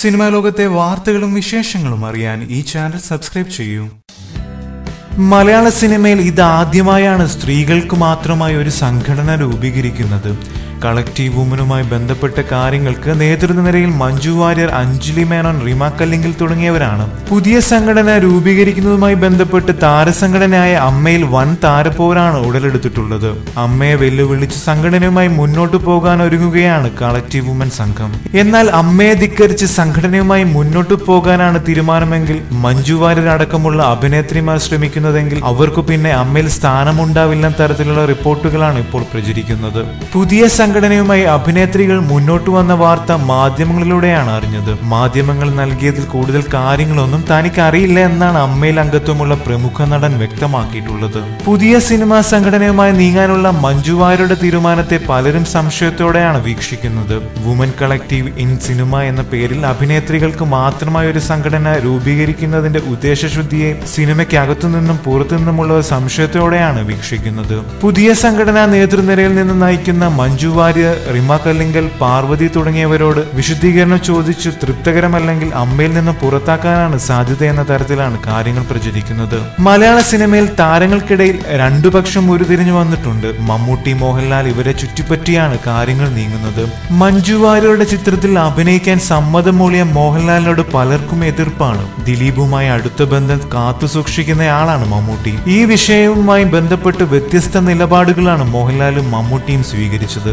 Cinema ലോകത്തെ വാർത്തകളും വിശേഷങ്ങളും അറിയാൻ ഈ ചാനൽ സബ്സ്ക്രൈബ് ചെയ്യൂ. മലയാള സിനിമയിൽ ഇതാദ്യമായാണ് സ്ത്രീകൾക്ക് മാത്രമായി ഒരു സംഘടന രൂപീകരിക്കുന്നത്. കളക്റ്റീവ് വുമനുമായി ബന്ധപ്പെട്ട കാര്യങ്ങൾക്ക് നേതൃത്വ നിരയിൽ മഞ്ജു വാര്യർ അഞ്ജലി മേനോൻ റിമ കല്ലിങ്കിൽ തുടങ്ങിയവരാണ്. പുതിയ സംഘടന രൂപീകരിക്കുന്നതുമായി ബന്ധപ്പെട്ട് താരസംഘടനയായ അമ്മയിൽ വൻ താരപ്പോരാണ് ഉടലെടുത്തിട്ടുള്ളത്. അമ്മയെ വെല്ലുവിളിച്ച് സംഘടനയുമായി മുന്നോട്ടു പോകാൻ ഒരുങ്ങുകയാണ് കളക്റ്റീവ് വുമൻ സംഘം. എന്നാൽ അമ്മയെ ധിക്കരിച്ച് സംഘടനയുമായി മുന്നോട്ടു പോകാനാണ് തീരുമാനമെങ്കിൽ മഞ്ജു വാര്യർ അടക്കമുള്ള അഭിനേത്രിമാർ ശ്രമിക്കുന്നതെങ്കിൽ അവർക്ക് പിന്നെ അമ്മയിൽ സ്ഥാനമുണ്ടാവില്ലെന്ന തരത്തിലുള്ള റിപ്പോർട്ടുകളാണ് ഇപ്പോൾ പ്രചരിക്കുന്നത്. പുതിയ സംഘടനയുമായി അഭിനേത്രികൾ മുന്നോട്ട് വന്ന വാർത്ത മാധ്യമങ്ങളിലൂടെയാണ് അറിഞ്ഞത്. മാധ്യമങ്ങൾ നൽകിയതിൽ കൂടുതൽ കാര്യങ്ങളൊന്നും തനിക്ക് അറിയില്ല എന്നാണ് അമ്മയിൽ അംഗത്വമുള്ള പ്രമുഖ നടൻ വ്യക്തമാക്കിയിട്ടുള്ളത്. പുതിയ സിനിമാ സംഘടനയുമായി നീങ്ങാനുള്ള മഞ്ജു വാര്യരുടെ തീരുമാനത്തെ പലരും സംശയത്തോടെയാണ് വീക്ഷിക്കുന്നത്. വുമൻ കളക്റ്റീവ് ഇൻ സിനിമ എന്ന പേരിൽ അഭിനേത്രികൾക്ക് മാത്രമായി ഒരു സംഘടന രൂപീകരിക്കുന്നതിന്റെ ഉദ്ദേശശുദ്ധിയെ സിനിമയ്ക്കകത്തു നിന്നും പുറത്തു നിന്നുമുള്ളവർ സംശയത്തോടെയാണ് വീക്ഷിക്കുന്നത്. പുതിയ സംഘടനാ നേതൃനിരയിൽ നിന്ന് നയിക്കുന്ന മഞ്ജു വാര്യർ റിമാക്കല്ലിങ്കൽ കല്ലിങ്കൽ പാർവതി തുടങ്ങിയവരോട് വിശുദ്ധീകരണം ചോദിച്ചു തൃപ്തകരമല്ലെങ്കിൽ അമ്മയിൽ നിന്ന് പുറത്താക്കാനാണ് സാധ്യത എന്ന തരത്തിലാണ് കാര്യങ്ങൾ പ്രചരിക്കുന്നത്. മലയാള സിനിമയിൽ താരങ്ങൾക്കിടയിൽ രണ്ടു പക്ഷം ഉരുതിരിഞ്ഞു വന്നിട്ടുണ്ട്. മമ്മൂട്ടി മോഹൻലാൽ ഇവരെ ചുറ്റിപ്പറ്റിയാണ് കാര്യങ്ങൾ നീങ്ങുന്നത്. മഞ്ജു വാര്യരുടെ ചിത്രത്തിൽ അഭിനയിക്കാൻ സമ്മതം മൂളിയ മോഹൻലാലിനോട് പലർക്കും എതിർപ്പാണ്. ദിലീപുമായി അടുത്ത ബന്ധം കാത്തുസൂക്ഷിക്കുന്നയാളാണ് മമ്മൂട്ടി. ഈ വിഷയവുമായി ബന്ധപ്പെട്ട് വ്യത്യസ്ത നിലപാടുകളാണ് മോഹൻലാലും മമ്മൂട്ടിയും സ്വീകരിച്ചത്.